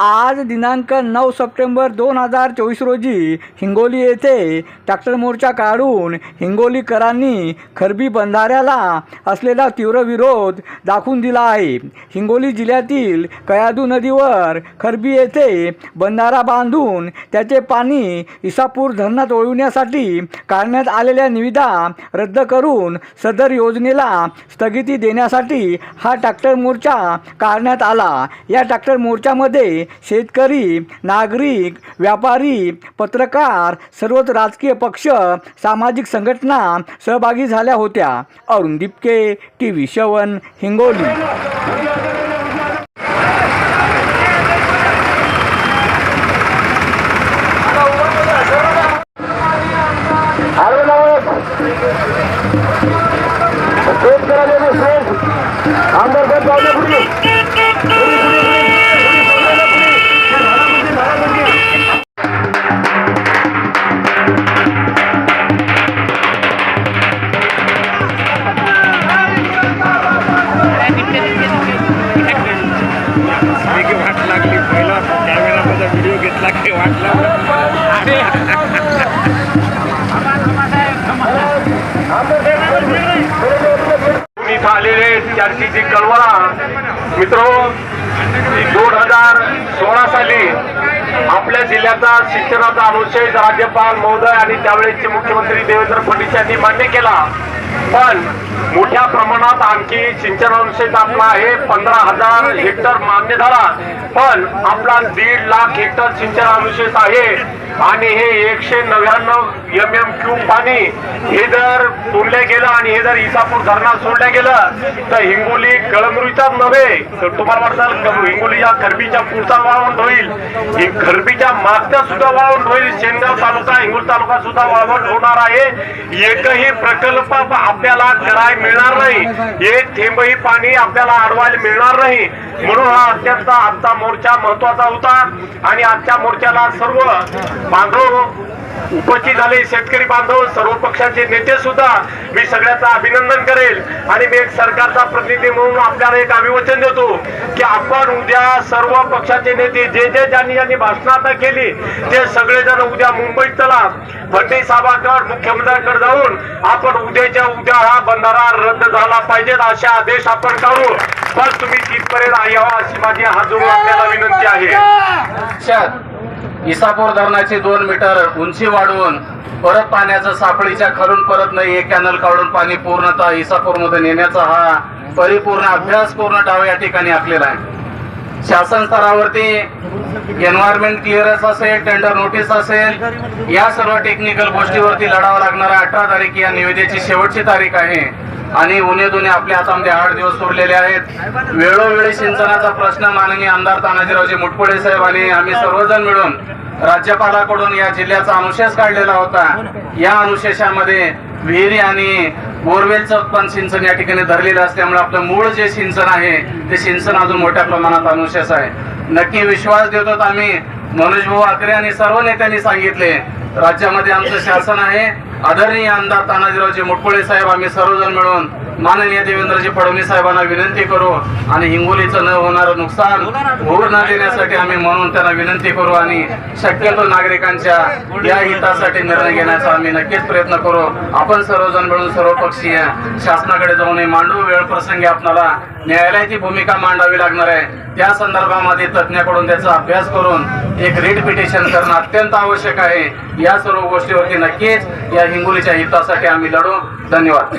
आज दिनांक नऊ सप्टेंबर दोन हजार चोवीस रोजी हिंगोली येथे ट्रॅक्टर मोर्चा काढून हिंगोलीकरांनी खरबी बंधाऱ्याला असलेला तीव्र विरोध दाखवून दिला आहे. हिंगोली जिल्ह्यातील कयादू नदीवर खरबी येथे बंधारा बांधून त्याचे पाणी इसापूर धरणात ओळविण्यासाठी काढण्यात आलेल्या निविदा रद्द करून सदर योजनेला स्थगिती देण्यासाठी हा ट्रॅक्टर मोर्चा काढण्यात आला. या ट्रॅक्टर मोर्चामध्ये शेतकरी नागरिक व्यापारी पत्रकार सर्वच राजकीय पक्ष सामाजिक संघटना सहभागी झाल्या होत्या. अरुण दिपके टी व्ही शवन हिंगोली की जी कळवळा. मित्र दोन हजार सोळा साली आपल्या जिल्ह्याचा शिक्षणाचा अनुच्छेद राज्यपाल महोदय आणि त्यावेळेचे मुख्यमंत्री देवेंद्र फडणवीस यांनी मान्य केला. पण मोठ्या प्रमाणात आणखी सिंचनाविषयी आपला आहे. पंधरा हजार हेक्टर मान्य झाला. पण आपला दीड लाख हेक्टर सिंचन आहे. आणि हे एकशे नव्याण्णव एम एम क्यू पाणी हे जर सोडलं गेलं आणि हे जर इसापूर धरणात सोडलं गेलं तर हिंगोली कळमनुरीचाच नव्हे. तर तुम्हाला वाटतं हिंगोलीच्या खरबीच्या पुढचा वाळवंट होईल? खरबीच्या मागचा सुद्धा वाळवंट होईल. शेनगाव तालुका हिंगोली तालुका सुद्धा वाळवंट होणार आहे. एकही प्रकल्प आपल्याला करायला मिळणार नाही. एक थेंबही पाणी आपल्याला अडवायला मिळणार नाही. म्हणून हा अत्यंत आजचा मोर्चा महत्त्वाचा होता. आणि आजच्या मोर्चाला सर्व बांधव उपस्थित झाले. शेतकरी बांधव सर्व पक्षाचे नेते सुद्धा मी सगळ्याचं अभिनंदन करेल. आणि मी एक सरकारचा प्रतिनिधी म्हणून आपल्याला एक अभिवचन देतो की आपण उद्या सर्व पक्षाचे नेते जे जे ज्यांनी ज्यांनी भाषणं आता केली ते सगळेजण उद्या मुंबईत चला. फडणवीस साहेबांकडे मुख्यमंत्र्यांकडे जाऊन आपण उद्याच्या उद्या हा बंधारा रद्द झाला पाहिजे असे आदेश आपण काढू. पण तुम्ही तिथपर्यंत यावं अशी माझी हात जोडून आपल्याला विनंती आहे. इसापूर धरणाची दोन मीटर उंची वाढवून परत पाण्याचं सापळीच्या खालून परत नाही एक कॅनल काढून पाणी पूर्णतः इसापूरमध्ये नेण्याचा हा परिपूर्ण अभ्यास पूर्ण डाव या ठिकाणी आखलेला आहे. शासन स्तरावरती एन्व्हायरमेंट क्लिअरन्स असेल टेंडर नोटीस असेल या सर्व टेक्निकल गोष्टीवरती लढावं लागणार अठरा तारीख या निविदेची शेवटची तारीख आहे. आणि उन्हे दोन्ही आपल्या हातामध्ये आठ दिवस उरलेले आहेत. वेळोवेळी सिंचनाचा प्रश्न माननीय आमदार तानाजीरावजी मुटपुळे साहेब आणि आम्ही सर्वजण मिळून राज्यपालाकडून या जिल्ह्याचा अनुशेष काढलेला होता. या अनुशेषामध्ये विहिरी आणि बोरवेलचं पण सिंचन या ठिकाणी धरलेलं असल्यामुळे आपलं मूळ जे सिंचन आहे ते सिंचन अजून मोठ्या प्रमाणात अनुशेष आहे. नक्की विश्वास देतो आम्ही मनोज भाऊ आकरे आणि सर्व नेत्यांनी सांगितले राज्यामध्ये आमचं शासन आहे. आदरणीय आमदार तानाजीरावजी मुटकुळे साहेब आम्ही सर्वजण मिळून माननीय देवेंद्रजी फडणवीस साहेबांना विनंती करू आणि हिंगोलीचं न होणारं नुकसान होऊ न देण्यासाठी आम्ही म्हणून त्यांना विनंती करू आणि शक्यतो नागरिकांच्या या हितासाठी निर्णय घेण्याचा आम्ही नक्कीच प्रयत्न करू. आपण सर्वजण मिळून सर्वपक्षीय शासनाकडे जाऊन मांडू. वेळ प्रसंगी आपणाला न्यायालयाची भूमिका मांडावी लागणार आहे. त्या संदर्भामध्ये तज्ज्ञाकडून त्याचा अभ्यास करून एक रिट पिटिशन करणं अत्यंत आवश्यक आहे. या सर्व गोष्टीवरती नक्कीच या हिंगोलीच्या हितासाठी आम्ही लढू. धन्यवाद.